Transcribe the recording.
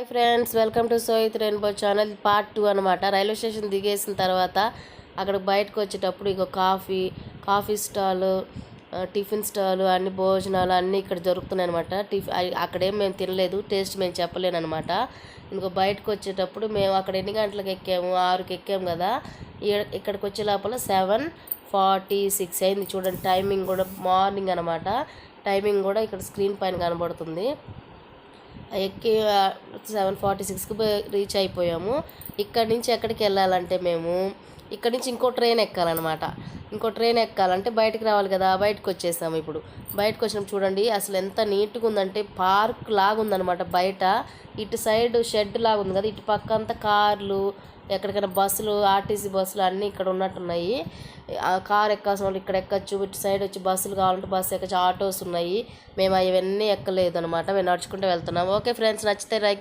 Hi friends welcome to సోయిత్ rainbow channel part two అనమాట railway station దిగేసిన తర్వాత అక్కడ బయటకు వచ్చేటప్పుడు ఇక coffee coffee stall tiffin stall అన్ని భోజనాలు అన్నీ ఇక్కడ దొరుకుతున్నాయి అనమాట టిఫ్ అక్కడేం మేము తినలేదు టేస్ట్ మేము చెప్పలేను అనమాట ఇంకో బయటకు వచ్చేటప్పుడు మేము అక్కడ ఎన్ని గంటలకు ఎక్కాము? ఆరుకి ఎక్కాము కదా. ఈ- ఇక్కడికి వచ్చే లోపల సెవెన్ ఫార్టీ సిక్స్ అయింది. చూడండి టైమింగ్ కూడా మార్నింగ్ అనమాట టైమింగ్ కూడా ఇక్కడ స్క్రీన్ పైన కనబడుతుంది. ఎక్కి సెవెన్ ఫార్టీ సిక్స్కి రీచ్ అయిపోయాము. ఇక్కడ నుంచి ఎక్కడికి వెళ్ళాలంటే మేము ఇక్కడ నుంచి ఇంకో ట్రైన్ ఎక్కాలన్నమాట. ఇంకో ట్రైన్ ఎక్కాలంటే బయటకు రావాలి కదా బయటకు వచ్చేసాము ఇప్పుడు. బయటకు వచ్చినాం చూడండి అసలు ఎంత నీట్గా ఉందంటే పార్క్ లాగా ఉందన్నమాట బయట. ఇటు సైడ్ షెడ్ లాగా ఉంది కదా ఇటు పక్క అంతా కార్లు ఎక్కడికైనా బస్సులు ఆర్టీసీ బస్సులు అన్నీ ఇక్కడ ఉన్నట్టున్నాయి. ఆ కార్ ఎక్కాల్సిన వాళ్ళు ఇక్కడ ఎక్కచ్చు ఇటు సైడ్ వచ్చి బస్సులు కావాలంటే బస్సు ఎక్కచ్చు ఆటోస్ ఉన్నాయి. మేము అవన్నీ ఎక్కలేదు అనమాట మేము నడుచుకుంటూ వెళ్తున్నాం. ఓకే ఫ్రెండ్స్ నచ్చితే లైక్